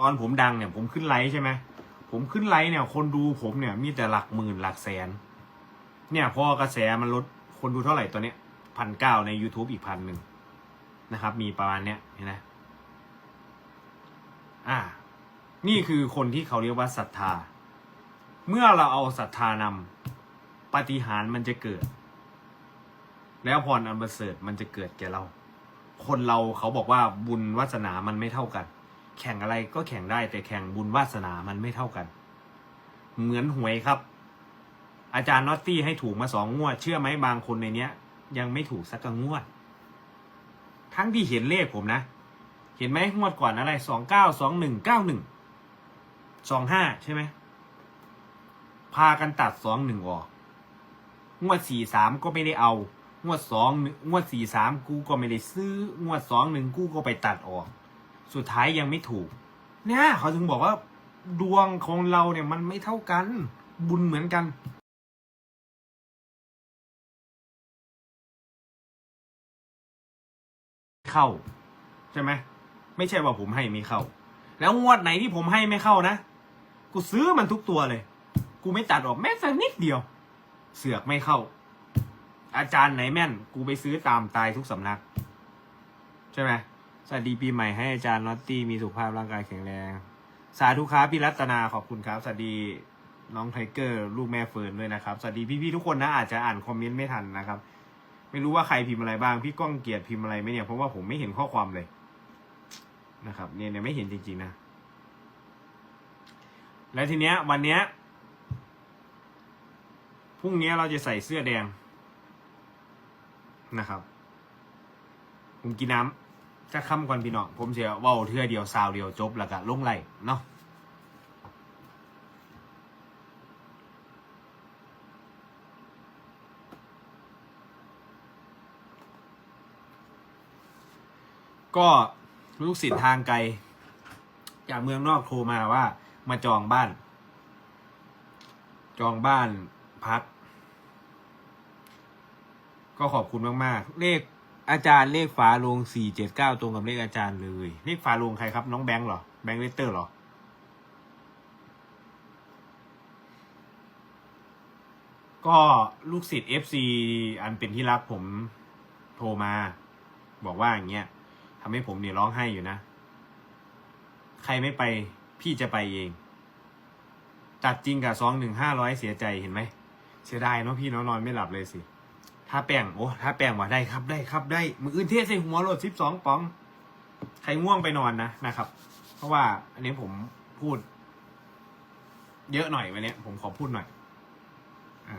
ตอนผมดังเนี่ยผมขึ้นไลฟ์ใช่ไหมผมขึ้นไลฟ์เนี่ย คนดูผมเนี่ยมีแต่หลักหมื่นหลักแสน เนี่ยพอกระแสมันลดคนดูเท่าไหร่ตัวเนี้ยพันเก้าใน YouTube อีกพันหนึ่งนะครับ มีประมาณเนี้ยเห็นไหมอ่า นี่คือคนที่เขาเรียกว่าศรัทธา เมื่อเราเอาศรัทธานำปฏิหารมันจะเกิด แล้วพรอันประเสริฐมันจะเกิดแก่เรา คนเราเขาบอกว่าบุญวาสนามันไม่เท่ากัน แข่งอะไรก็แข่งได้ แต่แข่งบุญวาสนามันไม่เท่ากัน เหมือนหวยครับ อาจารย์นอตตี้ให้ถูกมาสองงวด เชื่อไหมบางคนในเนี้ย ยังไม่ถูกสักงวด ทั้งที่เห็นเลขผมนะ เห็นไหมงวดก่อนอะไรสองเก้าสองหนึ่งเก้าหนึ่งสองห้าใช่ไหมพากันตัดสองหนึ่งออกงวดสี่สามก็ไม่ได้เอา งวดสองงวดสี่สามกูก็ไม่ได้ซื้อ งวดสองหนึ่งกูก็ไปตัดออก สุดท้ายยังไม่ถูก เนี่ยเขาถึงบอกว่าดวงของเราเนี่ยมันไม่เท่ากัน บุญเหมือนกันเข้า ใช่ไหมไม่ใช่ว่าผมให้ไม่เข้า แล้วงวดไหนที่ผมให้ไม่เข้านะกูซื้อมันทุกตัวเลย กูไม่ตัดออกแม้แต่นิดเดียว เสือกไม่เข้า อาจารย์ไหนแม่น กูไปซื้อตามตายทุกสำนัก ใช่ไหม สวัสดีปีใหม่ให้อาจารย์น็อตตี้มีสุขภาพร่างกายแข็งแรง สาธุครับพี่รัตนาขอบคุณครับ สวัสดีน้องไทเกอร์ลูกแม่เฟิร์นด้วยนะครับ สวัสดีพี่ๆทุกคนนะอาจจะอ่านคอมเมนต์ไม่ทันนะครับ ไม่รู้ว่าใครพิมพ์อะไรบ้าง พี่ก้องเกียรติพิมพ์อะไรไหมเนี่ยเพราะว่าผมไม่เห็นข้อความเลยนะครับเนี่ยไม่เห็นจริงๆนะ แล้วทีเนี้ย วันเนี้ยพรุ่งนี้เราจะใส่เสื้อแดงนะครับ ผมกินน้ำ จะคำก่อนพี่น้องผมเสียว่าเทื่อเดียวซาวเดียวจบแล้วก็ลงไหลเนาะก็ลูกศิษย์ทางไกล จากเมืองนอกโทรมาว่ามาจองบ้าน จองบ้านพัก ก็ขอบคุณมาก ๆ เลข อาจารย์เลขฝาโลงสี่เจ็ดเก้าตรงกับเลขอาจารย์เลย เลขฝาโลงใครครับ น้องแบงค์เหรอ แบงค์เลตเตอร์เหรอ ก็ลูกศิษย์ FC อันเป็นที่รักผมโทรมา บอกว่าอย่างเงี้ยทำให้ผมเนี่ยร้องไห้อยู่นะ ใครไม่ไปพี่จะไปเองจัดจริงกับซองหนึ่งห้าร้อยเสียใจเห็นไหม เสียดายเนาะพี่เนาะนอนไม่หลับเลยสิ ถ้าแป้งโอ้ถ้าแป้งว่าได้ครับได้ครับได้มืออื่นเทใส่หัวโหลดสิบสองป๋อง ใครง่วงไปนอนนะนะครับ เพราะว่าอันนี้ผมพูด เยอะหน่อยวันนี้ผมขอพูดหน่อยอ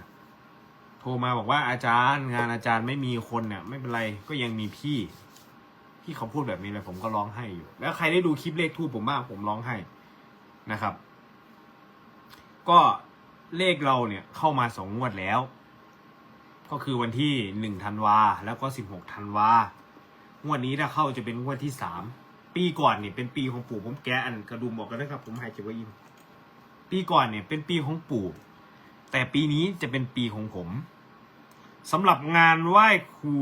โทรมาบอกว่าอาจารย์งานอาจารย์ไม่มีคนเนี่ย ไม่เป็นไรก็ยังมีพี่พี่เขาพูดแบบนี้เลยผมก็ร้องไห้อยู่ แล้วใครได้ดูคลิปเลขทูปผมบ้างผมร้องไห้นะครับ ก็เลขเราเนี่ยเข้ามาสองงวดแล้ว ก็คือวันที่หนึ่งธันวา แล้วก็สิบหกธันวางวดนี้ถ้าเข้าจะเป็นงวดที่สามปีก่อนเนี่ยเป็นปีของปู่ผมแกอันกระดุมบอกกันนะครับ ผมหายใจไว้ยินปีก่อนเนี่ยเป็นปีของปู่ แต่ปีนี้จะเป็นปีของผมสำหรับงานไหว้ครู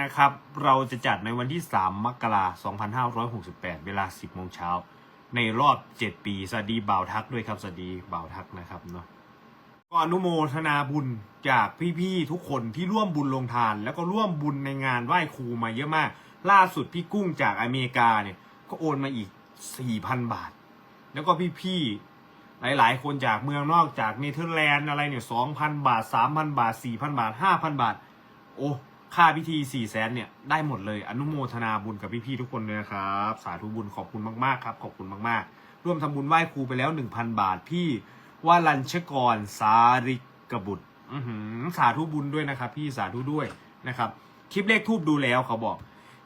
นะครับ เราจะจัดในวันที่สามมกราคม2568 เวลา 10โมงเช้า ในรอบ 7 ปี สวัสดีบ่าวทักด้วยครับ สวัสดีบ่าวทักนะครับเนาะ ก็อนุโมทนาบุญจากพี่ๆทุกคนที่ร่วมบุญลงทาน แล้วก็ร่วมบุญในงานไหว้ครูมาเยอะมาก ล่าสุดพี่กุ้งจากอเมริกาเนี่ยก็โอนมาอีก4,000บาท แล้วก็พี่ๆหลายๆ คนจากเมืองนอกจากเนเธอร์แลนด์อะไรเนี่ย2,000บาท3,000บาท4,000บาท5,000บาท โอ้ค่าพิธี4 0 0แสนเนี่ยได้หมดเลย อนุโมทนาบุญกับพี่ๆทุกคนเลยนะครับ สาธุบุญขอบคุณมากๆครับ ขอบคุณมากๆ ร่วมทำบุญไหว้ครูไปแล้ว1,000บาทพี่ ว่าลัญชกรสาริกบุตรอือหือสาธุบุญด้วยนะครับ พี่สาธุด้วยนะครับ คลิปเลขทูบดูแล้วเขาบอก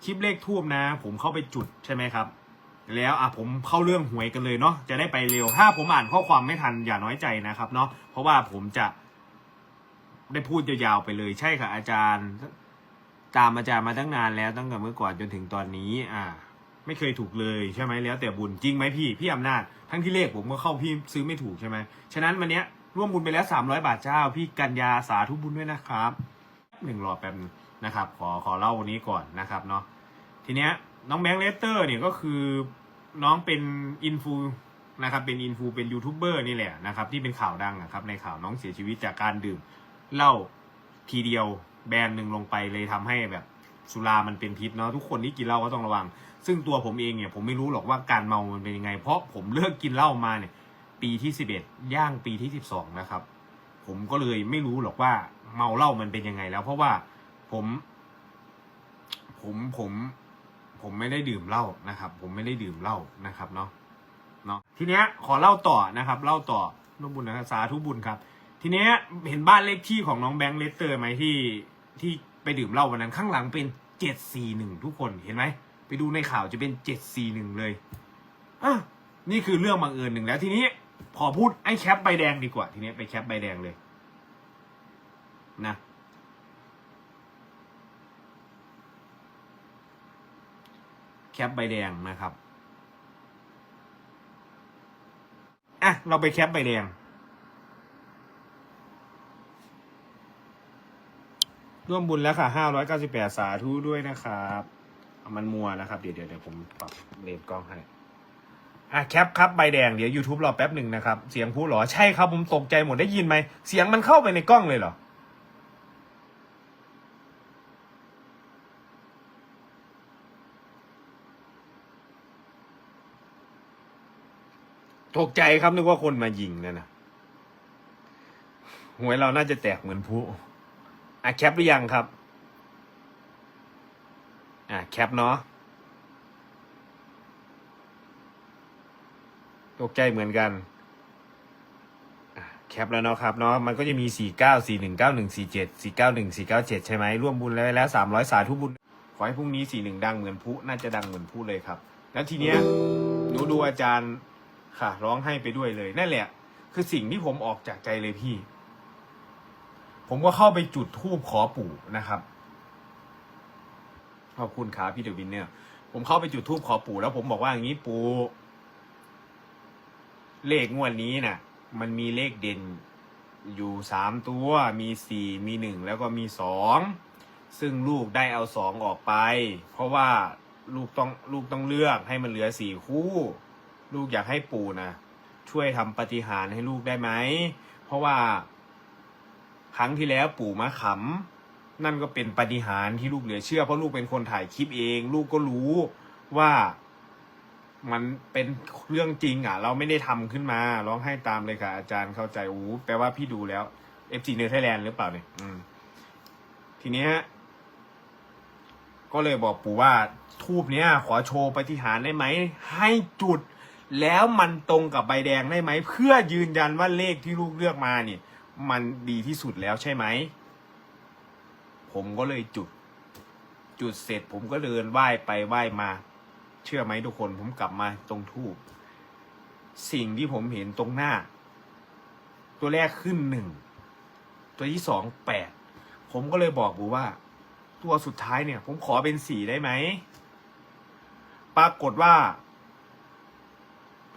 คลิปเลขทูบนะ ผมเข้าไปจุดใช่ไหมครับ แล้วอะผมเข้าเรื่องหวยกันเลยเนาะจะได้ไปเร็ว ถ้าผมอ่านข้อความไม่ทันอย่าน้อยใจนะครับเนาะเพราะว่าผมจะได้พูดยาวๆไปเลยใช่ค่ะอาจารย์ ตามอาจารย์มาตั้งนานแล้วตั้งแต่เมื่อก่อนจนถึงตอนนี้ อ่า ไม่เคยถูกเลยใช่ไหมแล้วแต่บุญจริงไหมพี่พี่อำนาจทั้งที่เลขผมก็เข้าพี่ซื้อไม่ถูกใช่ไหมฉะนั้นวันเนี้ยร่วมบุญไปแล้วสามร้อยบาทเจ้า พี่กัญญาสาธุบุญด้วยนะครับหนึ่งรอแป๊บนะครับ ขอขอเล่าวันนี้ก่อนนะครับเนาะทีเนี้ยน้องแบงค์เลสเตอร์เนี่ยก็คือน้องเป็นอินฟูนะครับเป็นอินฟูเป็นยูทูบเบอร์นี่แหละนะครับที่เป็นข่าวดังอะครับในข่าวน้องเสียชีวิตจากการดื่มเหล้าทีเดียวแบรนด์หนึ่งลงไปเลยทำให้แบบสุรามันเป็นพิษเนาะทุกคนที่กินเหล้าก็ต้องระวัง ซึ่งตัวผมเองเนี่ยผมไม่รู้หรอกว่าการเมามันเป็นยังไง เพราะผมเลิกกินเหล้ามาเนี่ย ปีที่สิบเอ็ดย่างปีที่สิบสองนะครับ ผมก็เลยไม่รู้หรอกว่าเมาเหล้ามันเป็นยังไงแล้ว เพราะว่าผม ผมผมผมไม่ได้ดื่มเหล้านะครับ ผมไม่ได้ดื่มเหล้านะครับเนาะเนาะทีเนี้ยขอเล่าต่อนะครับเล่าต่อร่วมบุญนะครับสาธุบุญครับ ทีเนี้ยเห็นบ้านเลขที่ของน้องแบงค์เลสเตอร์ไหมที่ที่ไปดื่มเหล้าวันนั้นข้างหลังเป็นเจ็ดสี่หนึ่งทุกคนเห็นไหม ไปดูในข่าวจะเป็นเจ็ดสี่หนึ่งเลยอะนี่คือเรื่องบังเอิญหนึ่งแล้วทีนี้ขอพูดไอ้แคปใบแดงดีกว่า ทีนี้ไปแคปใบแดงเลย นะแคปใบแดงนะครับ อะ เราไปแคปใบแดง ร่วมบุญแล้วค่ะห้าร้อยเก้าสิบแปดสาธุด้วยนะครับ มันมัวนะครับเดี๋ยวเดี๋ยวเดี๋ยวผมปรับเลนกล้องให้อะแคปครับใบแดงเดี๋ยว YouTube รอแป๊บหนึ่งนะครับ เสียงผู้หรอ ใช่ครับผมตกใจหมดได้ยินไหม เสียงมันเข้าไปในกล้องเลยเหรอตกใจครับนึกว่าคนมายิงนั่นนะหวยเราน่าจะแตกเหมือนผู้อะแคปหรือยังครับ แคปเนาะตกใจเหมือนกัน แคปแล้วเนาะครับเนาะ มันก็จะมี 4 9 4 1 9 1 4 7 4 9 1 4 9 7 ใช่ไหมร่วมบุญแล้วแล้ว 300 สาธุบุญ ขอให้พรุ่งนี้ 4 1 ดังเหมือนพุน่าจะดังเหมือนพุเลยครับ แล้วทีเนี้ยหนูดูอาจารย์ค่ะ ร้องให้ไปด้วยเลย นั่นแหละ คือสิ่งที่ผมออกจากใจเลยพี่ ผมก็เข้าไปจุดธูปขอปู่นะครับ ขอบคุณครับพี่เดวินเนี่ย ผมเข้าไปจุดธูปขอปู่แล้วผมบอกว่าอย่างนี้ปู่เลขงวดนี้น่ะ มันมีเลขเด่นอยู่สามตัวมีสี่มีหนึ่งแล้วก็มีสองซึ่งลูกได้เอาสองออกไป เพราะว่าลูกต้องลูกต้องเลือกให้มันเหลือสี่คู่ ลูกอยากให้ปู่นะช่วยทำปฏิหารให้ลูกได้ไหม เพราะว่า ครั้งที่แล้วปู่มาขำ นั่นก็เป็นปฏิหารย์ที่ลูกเหลือเชื่อเพราะลูกเป็นคนถ่ายคลิปเอง ลูกก็รู้ว่ามันเป็นเรื่องจริงอะ เราไม่ได้ทำขึ้นมา ร้องให้ตามเลยค่ะ อาจารย์เข้าใจอู้แปลว่าพี่ดูแล้ว FC เนเธอร์แลนด์หรือเปล่าเนี่ยทีเนี้ยก็เลยบอกปู่ว่าทูบเนี้ย ขอโชว์ปฏิหารย์ได้ไหม ให้จุด แล้วมันตรงกับใบแดงได้ไหม เพื่อยืนยันว่าเลขที่ลูกเลือกมาเนี่ย มันดีที่สุดแล้วใช่ไหม ผมก็เลยจุด จุดเสร็จผมก็เดินไหว้ไปไหว้มา เชื่อไหมทุกคนผมกลับมาตรงทูบสิ่งที่ผมเห็นตรงหน้า ตัวแรกขึ้นหนึ่งตัวที่สองแปดผมก็เลยบอกบูว่า ตัวสุดท้ายเนี่ย ผมขอเป็นสี่ได้ไหมปรากฏว่า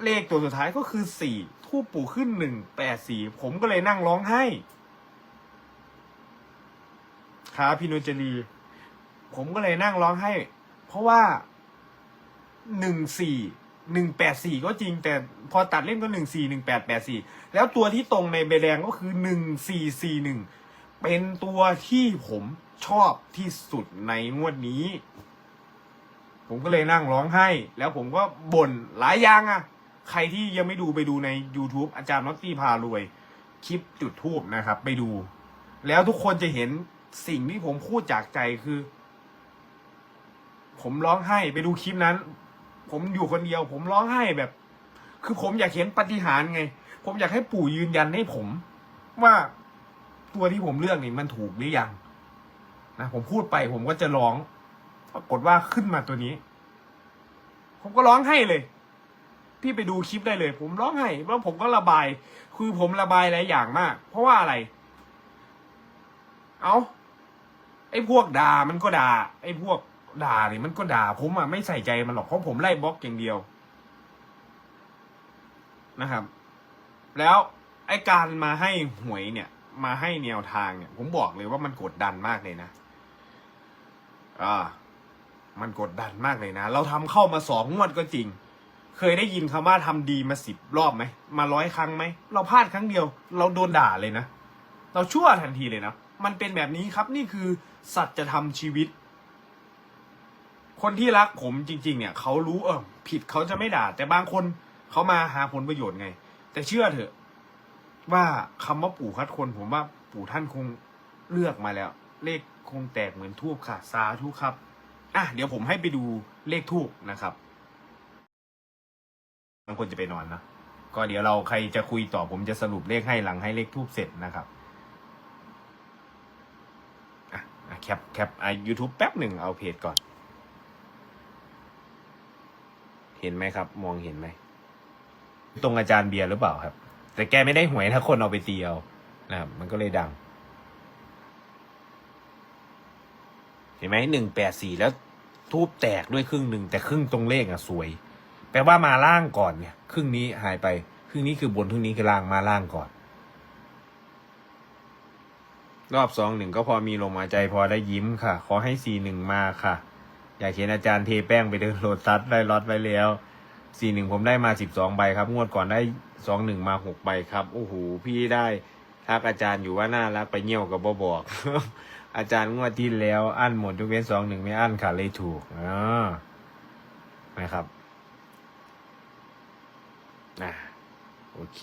เลขตัวสุดท้ายก็คือสี่ทูบปู่ขึ้นหนึ่งแปดสี่ผมก็เลยนั่งร้องไห้ ครับพี่นุจรี ผมก็เลยนั่งร้องไห้ เพราะว่าหนึ่งสี่หนึ่งแปดสี่ก็จริง แต่พอตัดเล่นก็หนึ่งสี่หนึ่งแปดแปดสี่แล้วตัวที่ตรงในใบแดงก็คือหนึ่งสี่สี่หนึ่งเป็นตัวที่ผมชอบที่สุดในงวดนี้ ผมก็เลยนั่งร้องไห้ แล้วผมก็บ่นหลายอย่างอะใครที่ยังไม่ดูไปดูใน YouTube อาจารย์น็อตตี้พารวย คลิปจุดทูบนะครับ ไปดู แล้วทุกคนจะเห็น สิ่งที่ผมพูดจากใจคือ ผมร้องไห้ไปดูคลิปนั้น ผมอยู่คนเดียว ผมร้องไห้แบบ คือผมอยากเห็นปฏิหารไง ผมอยากให้ปู่ยืนยันให้ผม ว่าตัวที่ผมเลือกนี่มันถูกหรือยังนะผมพูดไปผมก็จะร้องปรากฏว่าขึ้นมาตัวนี้ ผมก็ร้องไห้เลย พี่ไปดูคลิปได้เลย ผมร้องไห้แล้วผมก็ระบาย คือผมระบายหลายอย่างมาก เพราะว่าอะไร เอา ไอ้พวกด่ามันก็ด่า ไอ้พวกด่าเนี่ยมันก็ด่าผมอะไม่ใส่ใจมันหรอกเพราะผมไล่บล็อกอย่างเดียวนะครับ แล้วไอ้การมาให้หวยเนี่ย มาให้แนวทางเนี่ย ผมบอกเลยว่ามันกดดันมากเลยนะอ่ามันกดดันมากเลยนะ เราทำเข้ามาสองงวดก็จริง เคยได้ยินคำว่าทำดีมาสิบรอบไหม มาร้อยครั้งไหม เราพลาดครั้งเดียว เราโดนด่าเลยนะ เราชั่วทันทีเลยนะ มันเป็นแบบนี้ครับนี่คือสัจธรรมชีวิต คนที่รักผมจริง ๆ เนี่ยเขารู้เออผิดเขาจะไม่ด่า แต่บางคนเขามาหาผลประโยชน์ไง แต่เชื่อเถอะ ว่าคำว่าปู่คัดคนผมว่าปู่ท่านคงเลือกมาแล้ว เลขคงแตกเหมือนทูบค่ะสาธุครับอะเดี๋ยวผมให้ไปดูเลขทูบนะครับบางคนจะไปนอนนะก็เดี๋ยวเราใครจะคุยต่อผมจะสรุปเลขให้หลังให้เลขทูบเสร็จนะครับ อะอะ แคปแคปอะยูทูบแป๊บหนึ่งเอาเพจก่อน เห็นไหมครับ มองเห็นไหม ตรงอาจารย์เบียร์หรือเปล่าครับ แต่แกไม่ได้หวยถ้าคนเอาไปตีเอานะครับมันก็เลยดัง เห็นไหมหนึ่งแปดสี่แล้วทูบแตกด้วยครึ่งหนึ่งแต่ครึ่งตรงเลขอะสวย แปลว่ามาล่างก่อนเนี่ย ครึ่งนี้หายไป ครึ่งนี้คือบนครึ่งนี้คือล่างมาล่างก่อน รอบสองหนึ่งก็พอมีลมหายใจพอได้ยิ้มค่ะ ขอให้สี่หนึ่งมาค่ะ อยากเห็นอาจารย์เทแป้งไปเดินโลตัสได้ล็อตไว้แล้วสี่หนึ่งผมได้มาสิบสองใบครับ งวดก่อนได้สองหนึ่งมาหกใบครับ โอ้โห พี่ได้ทักอาจารย์อยู่ว่าน่ารักไปเงี้ยวกับบ่บอก อาจารย์งวดที่แล้ว อั้นหมดยกเว้นสองหนึ่งไม่อั้นค่ะเลยถูกอ่านะครับอ่าโอเค